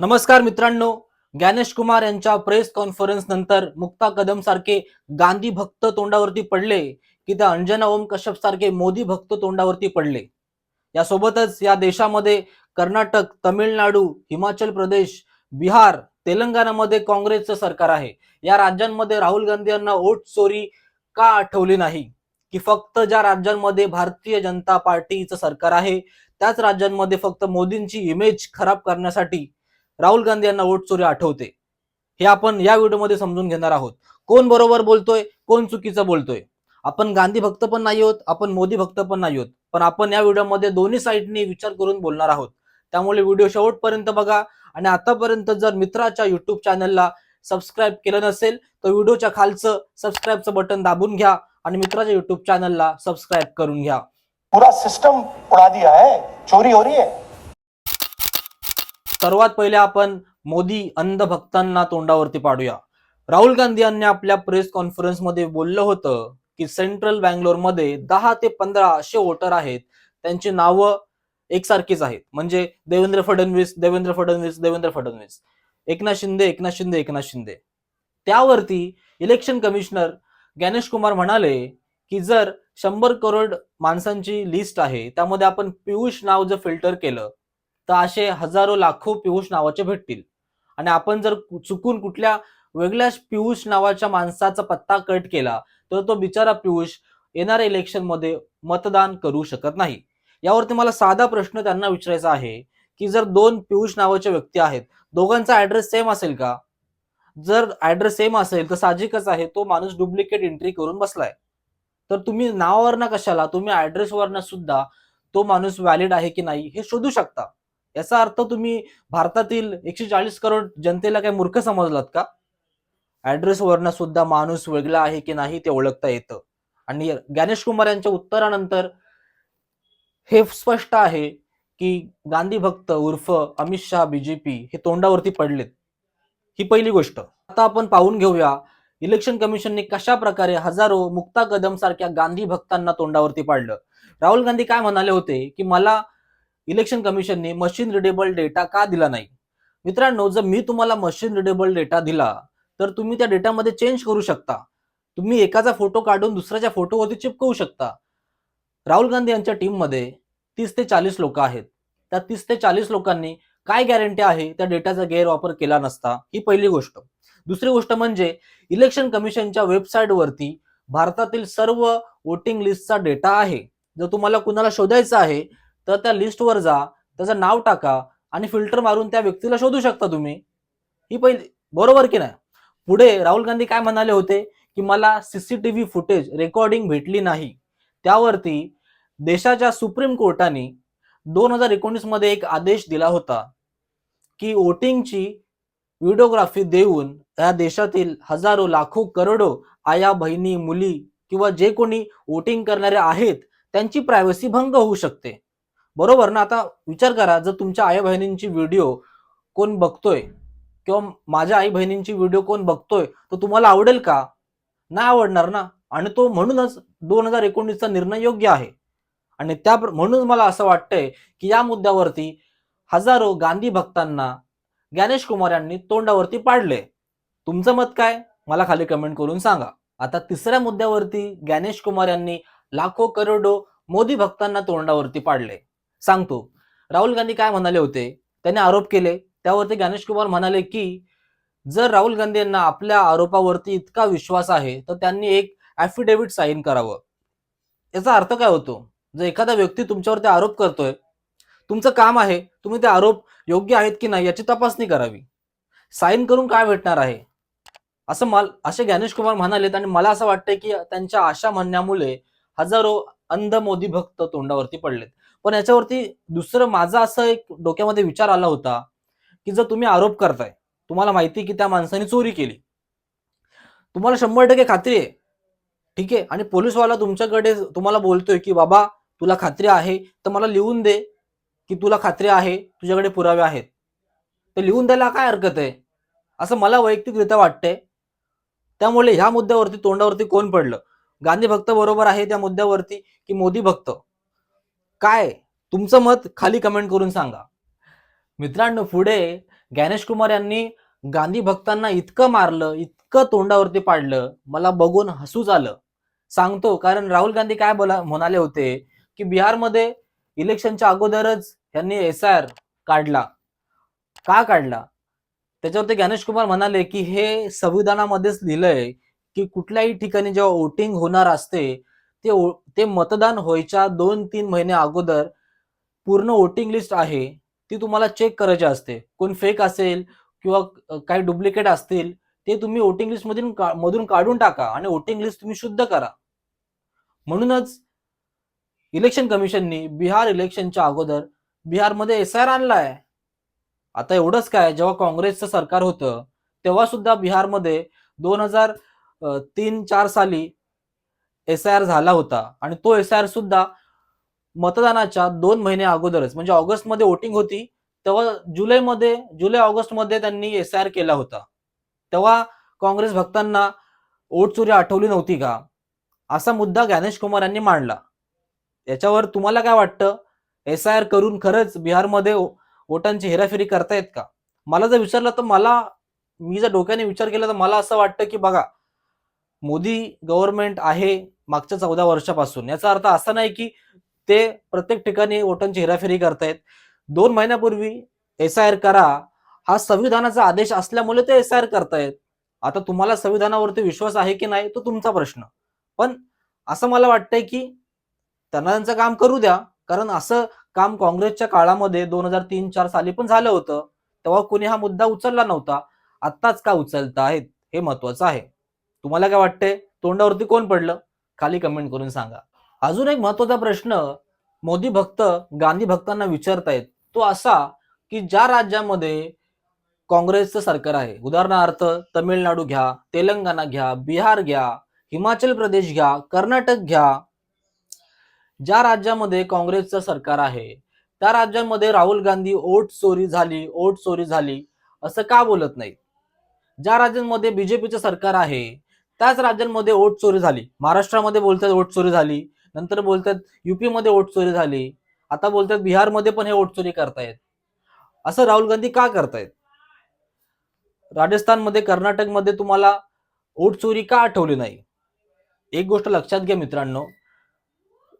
नमस्कार मित्रांनो ज्ञानेश कुमार यांच्या प्रेस कॉन्फरन्स नंतर मुक्ता कदम सारखे गांधी भक्त तोंडावरती पडले की त्या अंजना ओम कश्यप सारखे मोदी भक्त तोंडावरती पडले. यासोबतच या देशामध्ये कर्नाटक तमिळनाडू हिमाचल प्रदेश बिहार तेलंगणामध्ये काँग्रेसचं सरकार आहे. या राज्यांमध्ये राहुल गांधी यांना वोट चोरी का आठवली नाही? की फक्त ज्या राज्यांमध्ये भारतीय जनता पार्टीचं सरकार आहे त्याच राज्यांमध्ये फक्त मोदींची इमेज खराब करण्यासाठी राहुल गांधी यांना वोट चोरी आठवते. हे आपण या व्हिडिओमध्ये समजून घेणार आहोत. कोण बरोबर बोलतोय कोण चुकीचं बोलतोय? आपण गांधी भक्त पण नाही आहोत आपण मोदी भक्त पण नाही आहोत. पण आपण या व्हिडिओमध्ये दोन्ही साईडनी विचार करून बोलणार आहोत. त्यामुळे व्हिडिओ शेवटपर्यंत बघा आणि आतापर्यंत जर मित्राच्या युट्यूब चॅनलला सबस्क्राईब केलं नसेल तर व्हिडिओच्या खालचं सबस्क्राईबचं बटन दाबून घ्या आणि मित्राच्या युट्यूब चॅनलला सबस्क्राईब करून घ्या. पूरा सिस्टम उड़ा दिया है चोरी हो रही है. सर्वात पहिले आपण मोदी अंध भक्तांना तोंडावरती पाडूया. राहुल गांधी यांनी आपल्या प्रेस कॉन्फरन्समध्ये बोललं होतं की सेंट्रल बँगलोरमध्ये दहा ते पंधरा असे वोटर आहेत. त्यांची नावं एकसारखीच आहेत. म्हणजे देवेंद्र फडणवीस देवेंद्र फडणवीस देवेंद्र फडणवीस. एकनाथ शिंदे एकनाथ शिंदे एकनाथ शिंदे. त्यावरती इलेक्शन कमिशनर गणेश कुमार म्हणाले की जर शंभर करोड माणसांची लिस्ट आहे त्यामध्ये आपण पियुष नाव जर फिल्टर केलं तर असे हजारो लाखो पियुष नावाचे भेटतील. आणि आपण जर चुकून कुठल्या वेगळ्याच पियुष नावाच्या माणसाचा पत्ता कट केला तर तो बिचारा पियुष येणाऱ्या इलेक्शनमध्ये मतदान करू शकत नाही. यावरती मला साधा प्रश्न त्यांना विचारायचा आहे की जर दोन पियुष नावाचे व्यक्ती आहेत दोघांचा ऍड्रेस सेम असेल का? जर ऍड्रेस सेम असेल तर साहजिकच आहे तो माणूस डुप्लिकेट एंट्री करून बसलाय. तर तुम्ही नावावरनं कशाला तुम्ही ऍड्रेसवरनं सुद्धा तो माणूस व्हॅलिड आहे की नाही हे शोधू शकता. याचा अर्थ तुम्ही भारतातील एकशे चाळीस करोड जनतेला काय मूर्ख समजलात का? ऍड्रेस वरनं सुद्धा माणूस वेगळा आहे की नाही ते ओळखता येतं. आणि ज्ञानेश कुमार यांच्या उत्तरानंतर हे स्पष्ट आहे की गांधी भक्त उर्फ अमित शहा बीजेपी हे तोंडावरती पडलेत. ही पहिली गोष्ट. आता आपण पाहून घेऊया इलेक्शन कमिशनने कशा प्रकारे हजारो मुक्ता कदम सारख्या गांधी भक्तांना तोंडावरती पाडलं. राहुल गांधी काय म्हणाले होते की मला इलेक्शन कमिशनने मशीन रिडेबल डेटा का दिला नाही? मित्रांनो जर मी तुम्हाला मशीन रिडेबल डेटा दिला तर तुम्ही त्या डेटामध्ये चेंज करू शकता. तुम्ही एकाचा फोटो काढून दुसऱ्याच्या फोटोवरती चिपकवू शकता. राहुल गांधी यांच्या टीममध्ये तीस ते चाळीस लोक आहेत. त्या तीस ते चाळीस लोकांनी काय गॅरंटी आहे? त्या डेटाचा गैरवापर केला नसता. ही पहिली गोष्ट. दुसरी गोष्ट म्हणजे इलेक्शन कमिशनच्या वेबसाईटवरती भारतातील सर्व वोटिंग लिस्टचा डेटा आहे. जर तुम्हाला कुणाला शोधायचा आहे तर त्या लिस्टवर जा त्याचं नाव टाका आणि फिल्टर मारून त्या व्यक्तीला शोधू शकता तुम्ही. ही पहिली बरोबर की नाही? पुढे राहुल गांधी काय म्हणाले होते? की मला सीसीटीव्ही फुटेज रेकॉर्डिंग भेटली नाही. त्यावरती देशाच्या सुप्रीम कोर्टाने दोन हजार एकोणीसमध्ये एक आदेश दिला होता की वोटिंगची व्हिडिओग्राफी देऊन या देशातील हजारो लाखो करोडो आया बहिणी मुली किंवा जे कोणी वोटिंग करणारे आहेत त्यांची प्रायव्हसी भंग होऊ शकते. बरोबर ना? आता विचार करा जर तुमच्या आई बहिणींची व्हिडिओ कोण बघतोय किंवा माझ्या आई बहिणींची व्हिडिओ कोण बघतोय तर तुम्हाला आवडेल का? नाही आवडणार ना? आणि तो म्हणूनच दोन हजार एकोणीसचा निर्णय योग्य आहे. आणि त्या म्हणून मला असं वाटतंय की या मुद्द्यावरती हजारो गांधी भक्तांना ज्ञानेश कुमार यांनी तोंडावरती पाडले. तुमचं मत काय? मला खाली कमेंट करून सांगा. आता तिसऱ्या मुद्द्यावरती ज्ञानेश कुमार यांनी लाखो करोडो मोदी भक्तांना तोंडावरती पाडले. सांगतो. राहुल गांधी काय म्हणाले होते? त्यांनी आरोप केले. त्यावरती गणेश कुमार म्हणाले की जर राहुल गांधी यांना आपल्या आरोपावरती इतका विश्वास आहे तर त्यांनी एक ऍफिडेव्हिट साईन करावं. याचा अर्थ काय होतो? जर एखादा व्यक्ती तुमच्यावरती आरोप करतोय तुमचं काम आहे तुम्ही ते आरोप योग्य आहेत की नाही याची तपासणी करावी. साईन करून काय भेटणार आहे? असं मला असे ज्ञानेश कुमार म्हणालेत आणि मला असं वाटतंय की त्यांच्या अशा म्हणण्यामुळे हजारो अंध मोदी भक्त तोंडावरती पडलेत. पण याच्यावरती दुसरं माझा असं एक डोक्यामध्ये विचार आला होता की जर तुम्ही आरोप करताय तुम्हाला माहिती की त्या माणसाने चोरी केली. तुम्हाला शंभर टक्के खात्री आहे. ठीक आहे? आणि पोलीसवाला तुमच्याकडे तुम्हाला बोलतोय की बाबा तुला खात्री आहे तर मला लिहून दे की तुला खात्री आहे तुझ्याकडे पुरावे आहेत. तर लिहून द्यायला काय हरकत आहे? असं मला वैयक्तिकरित्या वाटतंय. त्यामुळे ह्या मुद्द्यावरती तोंडावरती कोण पडलं? गांधी भक्त बरोबर आहे त्या मुद्द्यावरती की मोदी भक्त? काय? तुमचं मत खाली कमेंट करून सांगा. मित्रांनो पुढे ज्ञानेश कुमार यांनी गांधी भक्तांना इतकं मारलं इतकं तोंडावरती पाडलं मला बघून हसूच आलं सांगतो कारण राहुल गांधी काय बोला म्हणाले होते की बिहारमध्ये इलेक्शनच्या अगोदरच यांनी एस आय आर काढला. का काढला? त्याच्यावरती ज्ञानेश कुमार म्हणाले की हे संविधानामध्येच लिहिलंय की कुठल्याही ठिकाणी जेव्हा वोटिंग होणार असते ते ते मतदान व्हायच्या दोन तीन महिने अगोदर पूर्ण वोटिंग लिस्ट आहे ती तुम्हाला चेक करायची असते. कोण फेक असेल किंवा काही डुप्लिकेट असतील ते तुम्ही वोटिंग लिस्ट मधून का- मधून काढून टाका आणि वोटिंग लिस्ट तुम्ही शुद्ध करा. म्हणूनच इलेक्शन कमिशननी बिहार इलेक्शनच्या अगोदर बिहारमध्ये एस आय आर आणलाय. आता एवढंच काय जेव्हा काँग्रेसचं सरकार होतं तेव्हा सुद्धा बिहारमध्ये दोन हजार तीन चार साली एस आय आर झाला होता आणि तो एस आय आर सुद्धा मतदानाच्या दोन महिने अगोदरच म्हणजे ऑगस्टमध्ये वोटिंग होती तेव्हा जुलैमध्ये जुलै ऑगस्टमध्ये त्यांनी एस आय आर केला होता. तेव्हा काँग्रेस भक्तांना वोट चोरी आठवली नव्हती का? असा मुद्दा ज्ञानेश कुमार यांनी मांडला. याच्यावर तुम्हाला काय वाटतं? एस आय आर करून खरंच बिहारमध्ये वोटांची हेराफेरी करतायत का? मला जर विचारलं तर मला मी जर डोक्याने विचार केला तर मला असं वाटतं की बघा मोदी गव्हर्नमेंट आहे मागच्या चौदा वर्षापासून. याचा अर्थ असा नाही की ते प्रत्येक ठिकाणी वोटांची हेराफेरी करतायत. दोन महिन्यापूर्वी एस आय आर करा हा संविधानाचा आदेश असल्यामुळे ते एस आय आर करतायत. आता तुम्हाला संविधानावरती विश्वास आहे की नाही तो तुमचा प्रश्न. पण असं मला वाटतंय की त्यांना त्यांचं काम करू द्या. कारण असं काम काँग्रेसच्या काळामध्ये दोन हजार तीन चार साली पण झालं होतं. तेव्हा कोणी हा मुद्दा उचलला नव्हता. आत्ताच का उचलता आहेत हे महत्वाचं आहे. तुम्हाला काय वाटतंय? तोंडावरती कोण पडलं? खाली कमेंट करून सांगा. अजून एक महत्त्वाचा प्रश्न मोदी भक्त गांधी भक्तांना विचारतायत तो असा की ज्या राज्यामध्ये काँग्रेसचं सरकार आहे उदाहरणार्थ तमिळनाडू घ्या तेलंगणा घ्या बिहार घ्या हिमाचल प्रदेश घ्या कर्नाटक घ्या ज्या राज्यामध्ये काँग्रेसचं सरकार आहे त्या राज्यांमध्ये राहुल गांधी ओट चोरी झाली ओट चोरी झाली असं का बोलत नाही ज्या राज्यांमध्ये बीजेपीचं सरकार आहे त्याच राज्यांमध्ये ओट चोरी झाली. महाराष्ट्रामध्ये बोलतात ओट चोरी झाली. नंतर बोलतात युपी मध्ये ओट चोरी झाली. आता बोलतात बिहारमध्ये पण हे ओट चोरी करतायत. असं राहुल गांधी का करतायत? राजस्थानमध्ये कर्नाटकमध्ये तुम्हाला ओट चोरी का आठवली नाही? एक गोष्ट लक्षात घ्या मित्रांनो.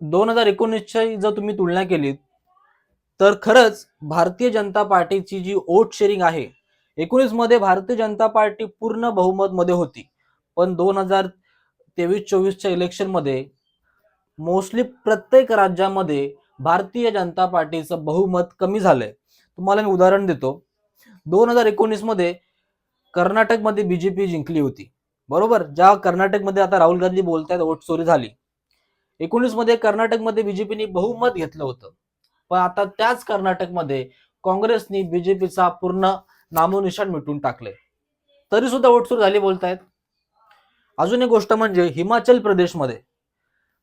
दोन हजार एकोणीसची जर तुम्ही तुलना केलीत तर खरंच भारतीय जनता पार्टीची जी वोट शेअरिंग आहे एकोणीसमध्ये भारतीय जनता पार्टी पूर्ण बहुमत मध्ये होती. पण दोन हजार तेवीस चोवीसच्या इलेक्शनमध्ये मोस्टली प्रत्येक राज्यामध्ये भारतीय जनता पार्टीचं बहुमत कमी झालंय. तुम्हाला मी उदाहरण देतो. दोन हजार एकोणीसमध्ये जे बीजेपी जिंकली होती. बरोबर? ज्या कर्नाटकमध्ये आता राहुल गांधी बोलतायत वोट चोरी झाली. एकोणीसमध्ये कर्नाटकमध्ये बीजेपीने बहुमत घेतलं होतं. पण आता त्याच कर्नाटकमध्ये काँग्रेसनी बीजेपीचा पूर्ण नामोनिशाण मिटून टाकले तरी सुद्धा वोट चोरी झाली बोलतायत. अजून एक गोष्ट म्हणजे हिमाचल प्रदेशमध्ये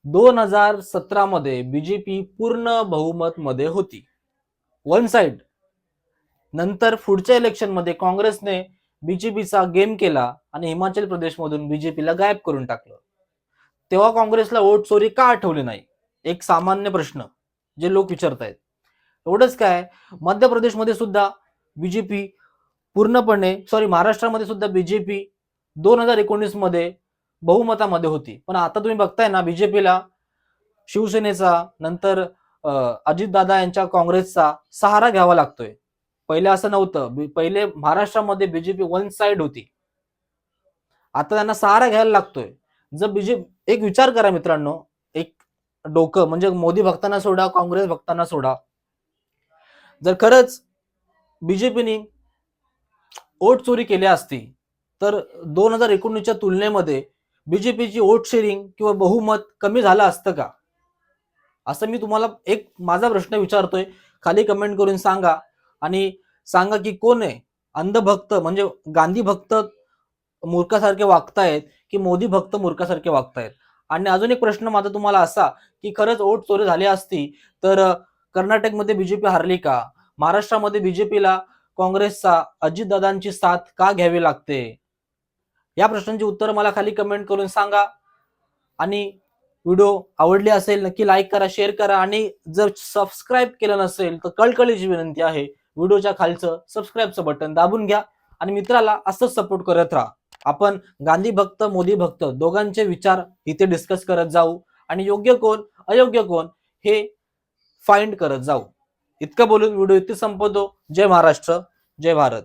दोन हजार सतरा मध्ये बीजेपी पूर्ण बहुमत मध्ये होती. वन साइड नंतर पुढच्या इलेक्शनमध्ये काँग्रेसने बीजेपीचा गेम केला आणि हिमाचल प्रदेशमधून बीजेपीला गायब करून टाकलं. तेव्हा काँग्रेसला वोट चोरी का आठवली नाही? एक सामान्य प्रश्न जे लोक विचारतायत. एवढंच काय मध्य प्रदेशमध्ये सुद्धा बीजेपी पूर्णपणे सॉरी महाराष्ट्रामध्ये सुद्धा बीजेपी दोन हजार एकोणीसमध्ये बहुमतामध्ये होती. पण आता तुम्ही बघताय ना बीजेपीला शिवसेनेचा नंतर अजितदादा यांच्या काँग्रेसचा सहारा घ्यावा लागतोय. पहिले असं नव्हतं. पहिले महाराष्ट्रामध्ये बीजेपी वन साइड होती. आता त्यांना सहारा घ्यायला लागतोय. जर बीजेपी एक विचार करा मित्रांनो. एक डोकं म्हणजे मोदी भक्तांना सोडा काँग्रेस भक्तांना सोडा. जर खरंच बीजेपीने ओट चोरी केली असती तर दोन हजार एकोणीसच्या तुलनेमध्ये बीजेपीची वोट शेअरिंग किंवा बहुमत कमी झालं असतं का? असं मी तुम्हाला एक माझा प्रश्न विचारतोय. खाली कमेंट करून सांगा. आणि सांगा की कोण आहे? अंधभक्त म्हणजे गांधी भक्त मूर्खासारखे वागतायत की मोदी भक्त मूर्खासारखे वागतायत? आणि अजून एक प्रश्न माझा तुम्हाला असा की खरंच वोट चोरी झाली असती तर कर्नाटकमध्ये बीजेपी हारली का? महाराष्ट्रामध्ये बीजेपीला काँग्रेसचा अजितदादांची साथ का घ्यावी लागते? या प्रश्नांची उत्तरं मला खाली कमेंट करून सांगा. आणि व्हिडिओ आवडले असेल नक्की लाईक करा शेअर करा. आणि जर सबस्क्राईब केलं नसेल तर कळकळीची विनंती आहे व्हिडिओच्या खालचं सबस्क्राईबचं बटन दाबून घ्या. आणि मित्राला असंच सपोर्ट करत राहा. आपण गांधी भक्त मोदी भक्त दोघांचे विचार इथे डिस्कस करत जाऊ. आणि योग्य कोण अयोग्य कोण हे फाइंड करत जाऊ. इतकं बोलून व्हिडिओ इथे संपवतो. जय महाराष्ट्र जय भारत.